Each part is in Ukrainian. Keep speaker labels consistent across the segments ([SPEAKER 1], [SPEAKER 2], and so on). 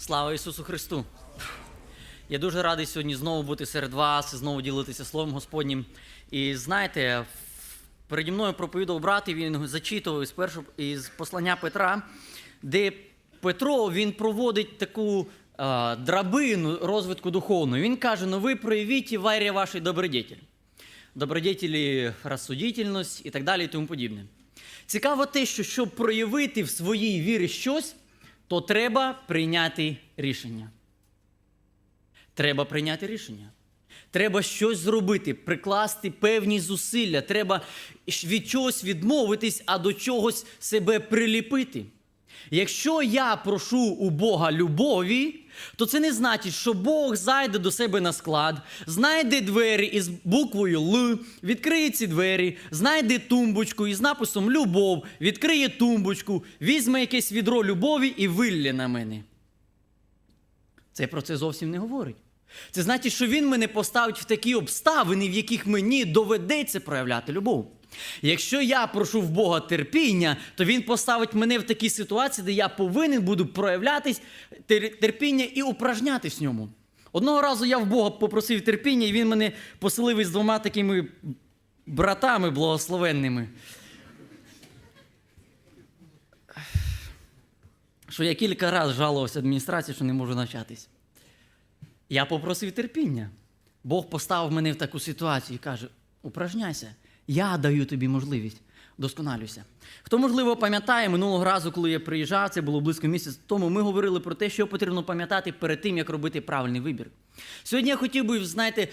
[SPEAKER 1] Слава Ісусу Христу! Я дуже радий сьогодні знову бути серед вас, і знову ділитися Словом Господнім. І знаєте, переді мною проповідав брат, і він зачитував із першого із послання Петра, де Петро він проводить таку а, драбину розвитку духовного. Він каже: ну ви проявіть в варі вашій добродетель. Добродетелі, розсудительність і так далі, і тому подібне. Цікаво те, що щоб проявити в своїй вірі щось, то треба прийняти рішення. Треба прийняти рішення. Треба щось зробити, прикласти певні зусилля. Треба від чогось відмовитись, а до чогось себе приліпити. Якщо я прошу у Бога любові, то це не значить, що Бог зайде до себе на склад, знайде двері із буквою Л, відкриє ці двері, знайде тумбочку із написом Любов, відкриє тумбочку, візьме якесь відро любові і виллє на мене. Це про це зовсім не говорить. Це значить, що він мене поставить в такі обставини, в яких мені доведеться проявляти любов. Якщо я прошу в Бога терпіння, то Він поставить мене в такі ситуації, де я повинен буду проявлятись терпіння і упражнятись в ньому. Одного разу я в Бога попросив терпіння, і він мене поселив із двома такими братами благословенними. Що я кілька разів жалувався адміністрації, що не можу навчатись. Я попросив терпіння. Бог поставив мене в таку ситуацію і каже: упражняйся, я даю тобі можливість, досконалюйся. Хто, можливо, пам'ятає, минулого разу, коли я приїжджав, це було близько місяця тому, ми говорили про те, що потрібно пам'ятати перед тим, як робити правильний вибір. Сьогодні я хотів би, знаєте,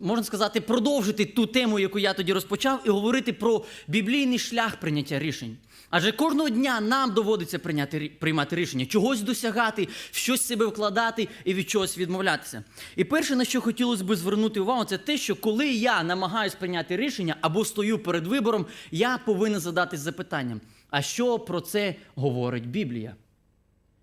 [SPEAKER 1] можна сказати, продовжити ту тему, яку я тоді розпочав, і говорити про біблійний шлях прийняття рішень. Адже кожного дня нам доводиться прийняти, приймати рішення, чогось досягати, в щось себе вкладати і від чогось відмовлятися. І перше, на що хотілося б звернути увагу, це те, що коли я намагаюсь прийняти рішення або стою перед вибором, я повинен задатись запитанням: а що про це говорить Біблія?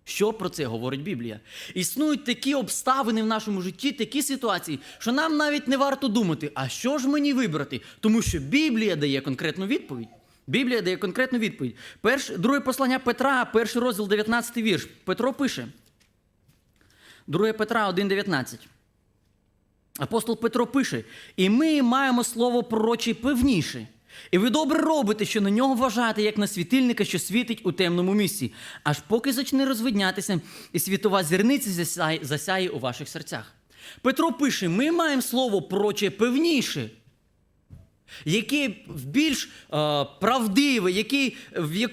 [SPEAKER 1] Що про це говорить Біблія? Існують такі обставини в нашому житті, такі ситуації, що нам навіть не варто думати, а що ж мені вибрати? Тому що Біблія дає конкретну відповідь. Біблія дає конкретну відповідь. Перш, друге послання Петра, перший розділ, 19 вірш. Петро пише. 2 Петра 1,19. Апостол Петро пише: І ми маємо слово пророче певніше. І ви добре робите, що на нього вважаєте, як на світильника, що світить у темному місці, аж поки зачне розвиднятися, і світова зірниця засяє, засяє у ваших серцях. Петро пише: ми маємо слово пророче певніше, яке в більш е, правдиве, яке в, як,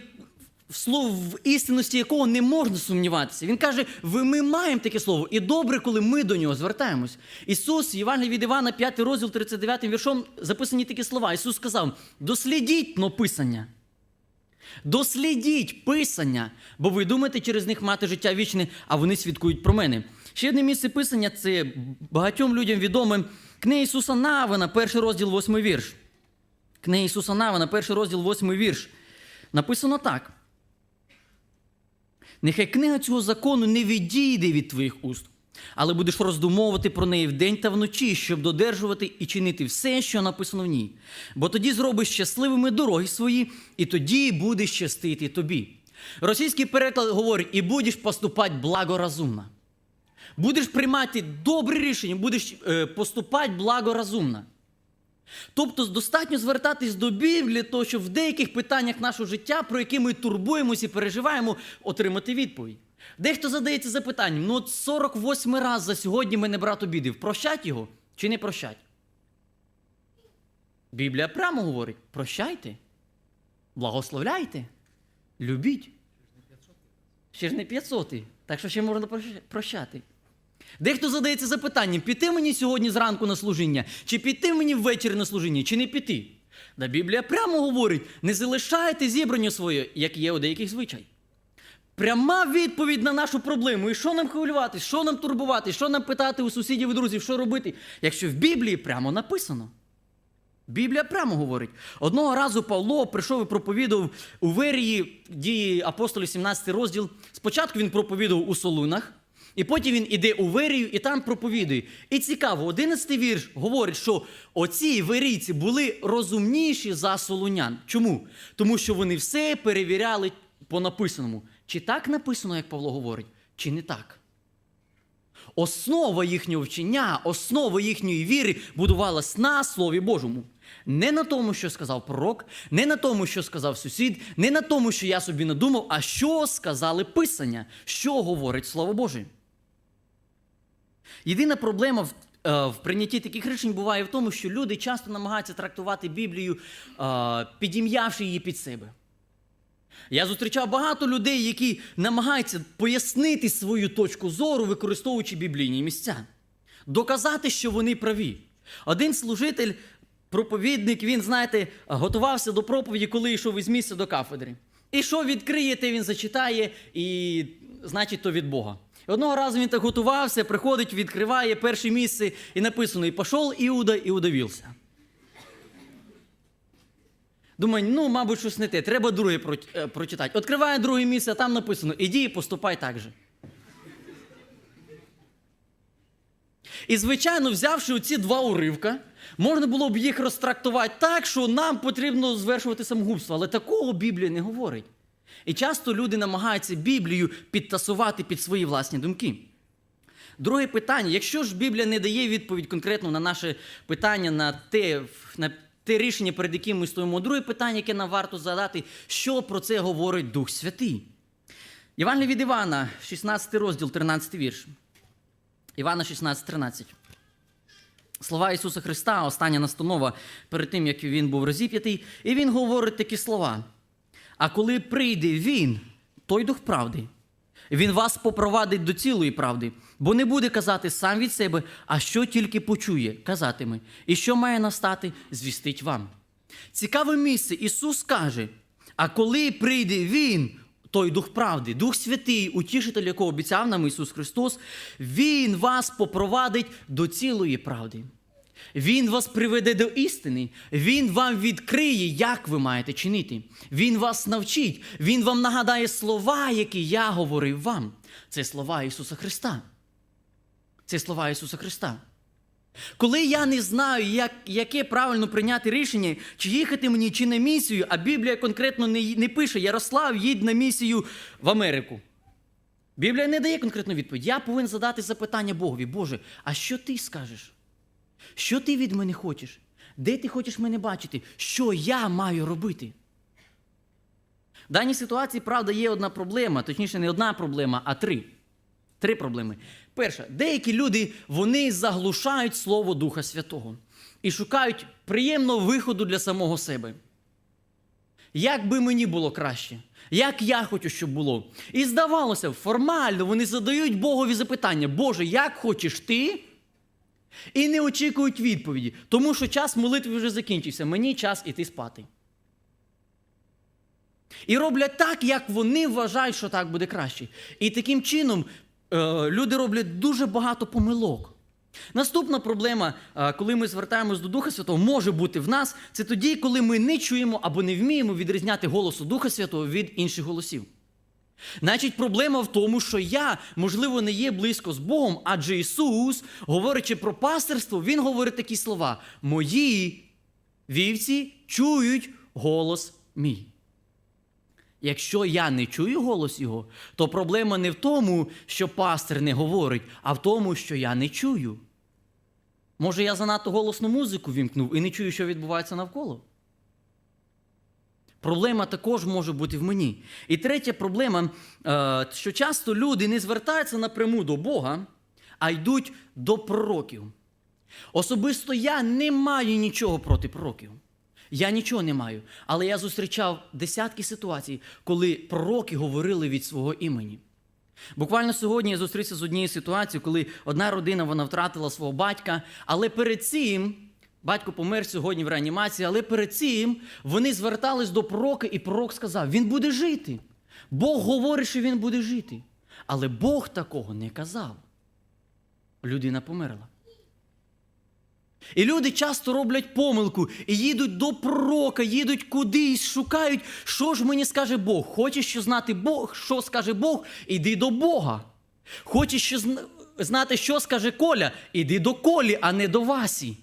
[SPEAKER 1] в слово в істинності якого не можна сумніватися. Він каже: ви ми маємо таке слово, і добре, коли ми до нього звертаємось. Ісус, Євангелій від Івана, 5 розділ 39 віршом, записані такі слова. Ісус сказав: дослідіть но писання. Дослідіть писання, бо ви думаєте через них мати життя вічне, а вони свідкують про мене. Ще одне місце писання це багатьом людям відоме книга Ісуса Навина, перший розділ, восьмий вірш. Книга Ісуса Навина, перший розділ, восьмий вірш. Написано так. Нехай книга цього закону не відійде від твоїх уст, але будеш роздумовувати про неї вдень та вночі, щоб додержувати і чинити все, що написано в ній. Бо тоді зробиш щасливими дороги свої, і тоді буде щастити тобі. Російський переклад говорить: і будеш поступати благоразумно. Будеш приймати добрі рішення, будеш е, поступати благоразумно. Тобто достатньо звертатись до Біблії для того, щоб в деяких питаннях нашого життя, про які ми турбуємося і переживаємо, отримати відповідь. Дехто задається запитанням: ну от 48 раз за сьогодні мене брат обідив, прощать його чи не прощать? Біблія прямо говорить: прощайте, благословляйте, любіть. Ще ж не 500, так що ще можна прощати. Дехто задається запитанням, піти мені сьогодні зранку на служіння, чи піти мені ввечері на служіння, чи не піти. Да Біблія прямо говорить: не залишайте зібрання своє, як є у деяких звичай. Пряма відповідь на нашу проблему. І що нам хвилювати, що нам турбувати, що нам питати у сусідів і друзів, що робити, якщо в Біблії прямо написано. Біблія прямо говорить. Одного разу Павло прийшов і проповідував у Верії дії апостолів 17 розділ. Спочатку він проповідував у Солунах, і потім він іде у Верію і там проповідує. І цікаво, 11 вірш говорить, що оці верійці були розумніші за солунян. Чому? Тому що вони все перевіряли по написаному. Чи так написано, як Павло говорить, Чи не так? Основа їхнього вчення, основа їхньої віри будувалась на Слові Божому. Не на тому, що сказав пророк, не на тому, що сказав сусід, не на тому, що я собі надумав, а що сказали Писання, що говорить Слово Боже. Єдина проблема в, е, в прийнятті таких рішень буває в тому, що люди часто намагаються трактувати Біблію, е, підім'явши її під себе. Я зустрічав багато людей, які намагаються пояснити свою точку зору, використовуючи біблійні місця, доказати, що вони праві. Один служитель, проповідник, він, знаєте, готувався до проповіді, коли йшов із місця до кафедри. І що відкриє, те він зачитає, і значить, то від Бога. І Одного разу він так готувався, приходить, відкриває перше місце, і написано: І пішов Іуда і удавився. Думаю, ну, мабуть, щось не те. Треба друге е, прочитати. Відкриває друге місце, а там написано: іди і поступай так же. І, звичайно, взявши оці два уривка, можна було б їх розтрактувати так, що нам потрібно звершувати самогубство. Але такого Біблія не говорить. І часто люди намагаються Біблію підтасувати під свої власні думки. Друге питання: якщо ж Біблія не дає відповідь конкретно на наше питання, на те, на те рішення, перед яким ми стоїмо, друге питання, яке нам варто задати, що про це говорить Дух Святий? Євангелія від Івана, 16 розділ, 13 вірш. Івана 16, 13. Слова Ісуса Христа, остання настанова перед тим, як він був розіп'ятий, і він говорить такі слова. А коли прийде він, той дух правди, він вас попровадить до цілої правди, бо не буде казати сам від себе, а що тільки почує, казатиме, і що має настати, звістить вам. Цікаве місце. Ісус каже: а коли прийде Він, той Дух правди, Дух Святий, утішитель, якого обіцяв нам Ісус Христос, Він вас попровадить до цілої правди. Він вас приведе до істини, Він вам відкриє, як ви маєте чинити. Він вас навчить, Він вам нагадає слова, які я говорив вам. Це слова Ісуса Христа. Це слова Ісуса Христа. Коли я не знаю, як, яке правильно прийняти рішення, чи їхати мені, чи на місію, а Біблія конкретно не, не пише Ярослав, їдь на місію в Америку. Біблія не дає конкретну відповідь. Я повинен задати запитання Богові, Боже, а що ти скажеш? Що ти від мене хочеш? Де ти хочеш мене бачити? Що я маю робити? В даній ситуації, правда, є одна проблема, точніше, не одна проблема, а три. Три проблеми. Перша, деякі люди вони заглушають Слово Духа Святого і шукають приємного виходу для самого себе. Як би мені було краще, як я хочу, щоб було. І здавалося, формально вони задають Богові запитання: Боже, як хочеш ти? І не очікують відповіді, тому що час молитви вже закінчився. Мені час іти спати. І роблять так, як вони вважають, що так буде краще. І таким чином е, люди роблять дуже багато помилок. Наступна проблема, е, коли ми звертаємось до Духа Святого, може бути в нас, це тоді, коли ми не чуємо або не вміємо відрізняти голосу Духа Святого від інших голосів. Значить, проблема в тому, що я, можливо, не є близько з Богом, адже Ісус, говорячи про пастирство, Він говорить такі слова: Мої вівці чують голос мій. Якщо я не чую голос Його, то проблема не в тому, що пастир не говорить, а в тому, що я не чую. Може, я занадто голосну музику вімкнув і не чую, що відбувається навколо. Проблема також може бути в мені. І третя проблема, е, що часто люди не звертаються напряму до Бога, а йдуть до пророків. Особисто я не маю нічого проти пророків. Я нічого не маю. Але я зустрічав десятки ситуацій, коли пророки говорили від свого імені. Буквально сьогодні я зустрівся з однією ситуацією, коли одна родина вона втратила свого батька, але перед цим батько помер сьогодні в реанімації, але перед цим вони звертались до пророка, і пророк сказав: Він буде жити. Бог говорить, що він буде жити. Але Бог такого не казав. Людина померла. І люди часто роблять помилку і їдуть до пророка, їдуть кудись, шукають, що ж мені скаже Бог. Хочеш що знати Бог, що скаже Бог, іди до Бога. Хочеш що знати, що скаже Коля, іди до Колі, а не до Васі.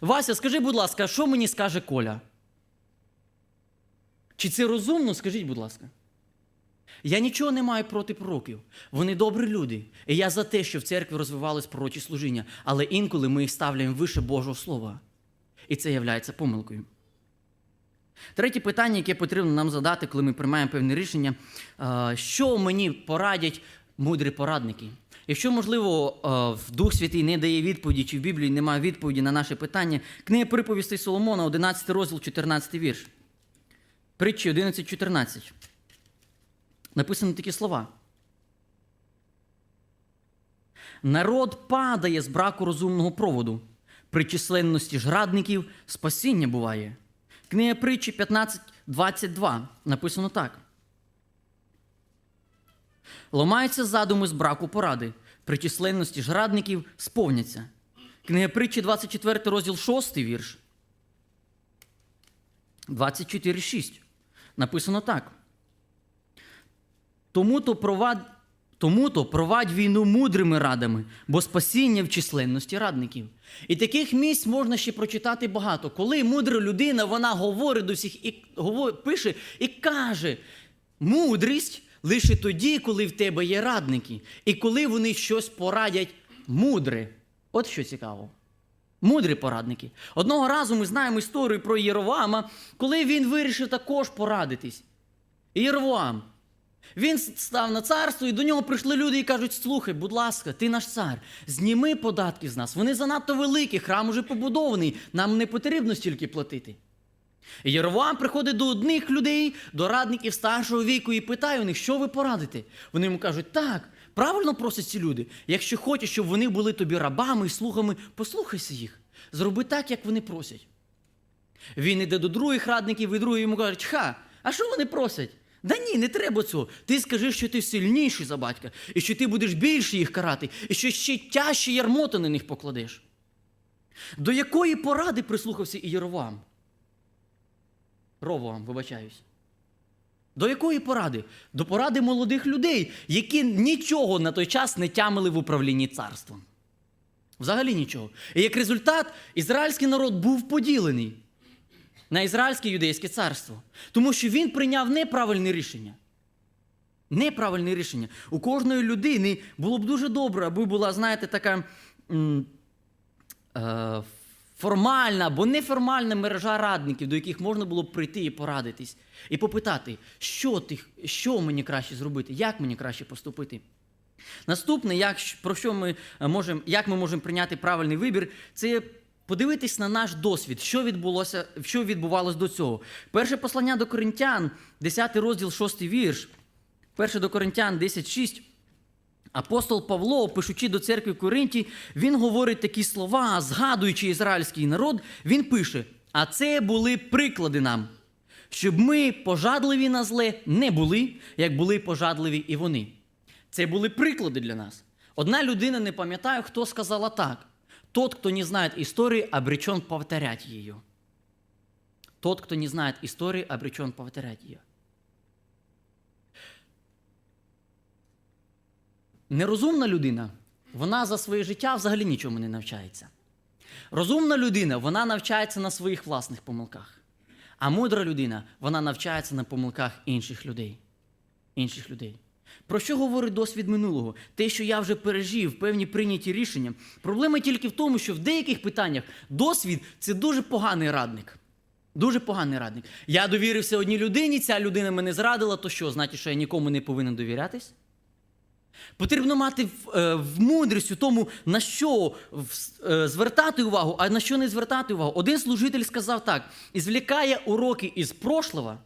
[SPEAKER 1] Вася, скажи, будь ласка, що мені скаже Коля? Чи це розумно? Скажіть, будь ласка. Я нічого не маю проти пророків. Вони добрі люди. І я за те, що в церкві розвивались пророчі служіння, але інколи ми їх ставляємо вище Божого Слова. І це є помилкою. Третє питання, яке потрібно нам задати, коли ми приймаємо певне рішення, е, що мені порадять мудрі порадники? Якщо, можливо, е, в Дух Святий не дає відповіді, чи в Біблії немає відповіді на наше питання, книга приповістей Соломона, 11 розділ, 14 вірш. Притчі 11.14. Написано такі слова. Народ падає з браку розумного проводу. При численності ж радників спасіння буває. Книга притчі 15.22 написано так. Ломаються задуми з браку поради. При численності ж радників сповняться. Книга притчі 24 розділ 6 вірш. 24.6. Написано так. Тому-то провадь, тому-то провадь війну мудрими радами, бо спасіння в численності радників. І таких місць можна ще прочитати багато. Коли мудра людина, вона говорить до всіх і пише і каже: мудрість лише тоді, коли в тебе є радники, і коли вони щось порадять мудре. От що цікаво. Мудрі порадники. Одного разу ми знаємо історію про Єровама, коли він вирішив також порадитись. Єровам. Він став на царство, і до нього прийшли люди і кажуть: слухай, будь ласка, ти наш цар, зніми податки з нас. Вони занадто великі, храм уже побудований, нам не потрібно стільки платити. І Єровоам приходить до одних людей, до радників старшого віку, і питає у них, що ви порадите. Вони йому кажуть, так, правильно просять ці люди. Якщо хочеш, щоб вони були тобі рабами і слугами, послухайся їх. Зроби так, як вони просять. Він іде до других радників, і другі йому кажуть, ха, а що вони просять? Да ні, не треба цього. Ти скажи, що ти сильніший за батька, і що ти будеш більше їх карати, і що ще тяжче ярмота на них покладеш. До якої поради прислухався і Єровам? Ровоам, вибачаюсь. До якої поради? До поради молодих людей, які нічого на той час не тямили в управлінні царством. Взагалі нічого. І як результат, ізраїльський народ був поділений на ізраїльське юдейське царство. Тому що він прийняв неправильне рішення. Неправильне рішення. У кожної людини було б дуже добре, аби була, знаєте, така е, формальна або неформальна мережа радників, до яких можна було прийти і порадитись, і попитати, що, ти, що мені краще зробити, як мені краще поступити. Наступне, як, про що ми можемо, як ми можемо прийняти правильний вибір, це подивитись на наш досвід, що відбулося, що відбувалось до цього. Перше послання до Коринтян, 10 розділ, 6 вірш. Перше до Коринтян 10.6. Апостол Павло, пишучи до церкви в Коринті, він говорить такі слова, згадуючи ізраїльський народ, він пише: а це були приклади нам, щоб ми пожадливі на зле не були, як були пожадливі і вони. Це були приклади для нас. Одна людина не пам'ятає, хто сказала так. Тот, кто не знает истории, обречен повторять ее. Тот, кто не знает истории, обречен повторять ее. Нерозумна людина, вона за своє життя взагалі нічому не навчається. Розумна людина, вона навчається на своїх власних помилках. А мудра людина, вона навчається на помилках інших людей. Інших людей. Про що говорить досвід минулого? Те, що я вже пережив, певні прийняті рішення. Проблема тільки в тому, що в деяких питаннях досвід це дуже поганий радник. Дуже поганий радник. Я довірився одній людині, ця людина мене зрадила, то що, значить, що я нікому не повинен довірятись? Потрібно мати в, е, мудрість у тому, на що е, звертати увагу, а на що не звертати увагу. Один служитель сказав так: «Ізвлікає уроки із прошлого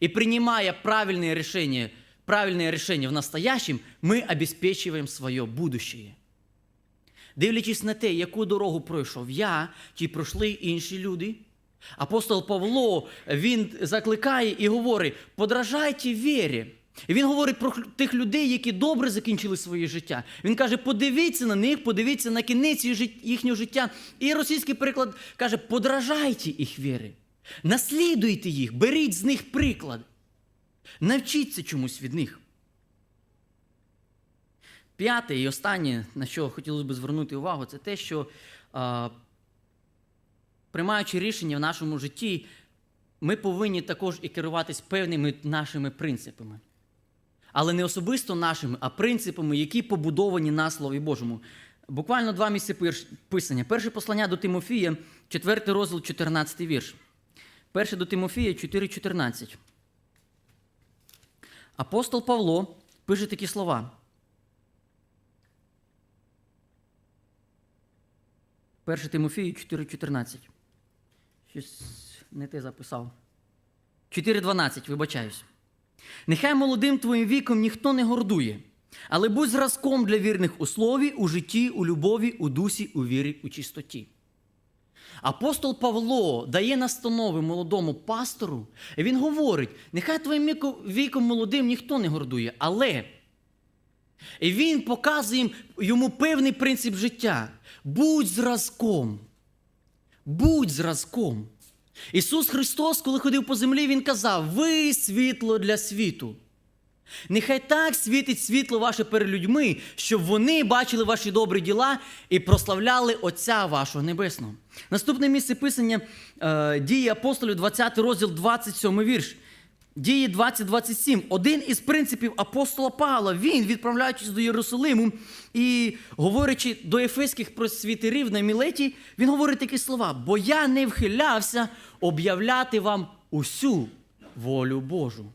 [SPEAKER 1] і приймає правильне рішення правильное решение в настоящем, ми обеспечуємо своє будущее. Дивлячись на те, яку дорогу пройшов я, чи пройшли інші люди. Апостол Павло він закликає і говорить: подражайте вірі. І він говорить про тих людей, які добре закінчили своє життя. Він каже: подивіться на них, подивіться на кінець їхнього життя. І російський приклад каже: подражайте їх віри. Наслідуйте їх, беріть з них приклад. Навчіться чомусь від них. П'яте і останнє, на що хотілося б звернути увагу, це те, що, а, приймаючи рішення в нашому житті, ми повинні також і керуватись певними нашими принципами. Але не особисто нашими, а принципами, які побудовані на Слові Божому. Буквально два місця писання. Перше послання до Тимофія, 4 розділ, 14 вірш. Перше до Тимофія 4,14. Апостол Павло пише такі слова. Перше Тимофію 4,14. Щось не те записав. 4.12, вибачаюсь. Нехай молодим твоїм віком ніхто не гордує, але будь зразком для вірних у слові, у житті, у любові, у дусі, у вірі, у чистоті. Апостол Павло дає настанови молодому пастору, і він говорить: нехай твоїм віком молодим ніхто не гордує, але і він показує йому певний принцип життя. Будь зразком. Будь зразком. Ісус Христос, коли ходив по землі, Він казав: Ви світло для світу. Нехай так світить світло ваше перед людьми, щоб вони бачили ваші добрі діла і прославляли Отця вашого Небесного. Наступне місце писання е, дії апостолів, 20 розділ, 27 вірш. Дії 20-27. Один із принципів апостола Павла, він, відправляючись до Єрусалиму і говорячи до ефеських просвітерів на Мілеті, він говорить такі слова: бо я не вхилявся об'являти вам усю волю Божу.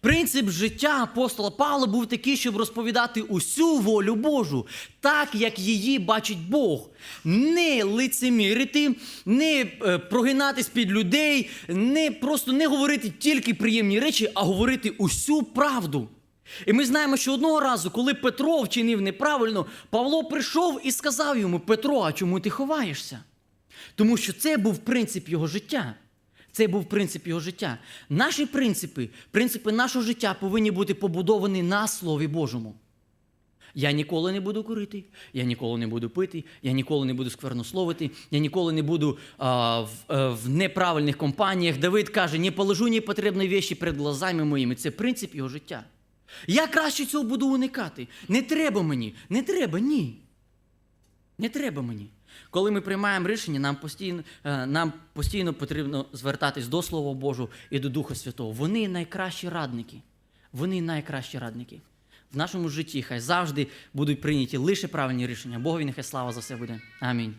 [SPEAKER 1] Принцип життя апостола Павла був такий, щоб розповідати усю волю Божу, так як її бачить Бог. Не лицемірити, не е, прогинатись під людей, не просто не говорити тільки приємні речі, а говорити усю правду. І ми знаємо, що одного разу, коли Петро вчинив неправильно, Павло прийшов і сказав йому: Петро, а чому ти ховаєшся? Тому що це був принцип його життя. Це був принцип його життя. Наші принципи, принципи нашого життя повинні бути побудовані на Слові Божому. Я ніколи не буду курити, я ніколи не буду пити, я ніколи не буду сквернословити, я ніколи не буду а, в, е, в неправильних компаніях. Давид каже, не положу непотрібні вещі перед глазами моїми. Це принцип його життя. Я краще цього буду уникати. Не треба мені, не треба, ні. Не треба мені. Коли ми приймаємо рішення, нам постійно, е, нам постійно потрібно звертатись до Слова Божого і до Духа Святого. Вони найкращі радники. Вони найкращі радники. В нашому житті хай завжди будуть прийняті лише правильні рішення. Богові нехай слава за все буде. Амінь.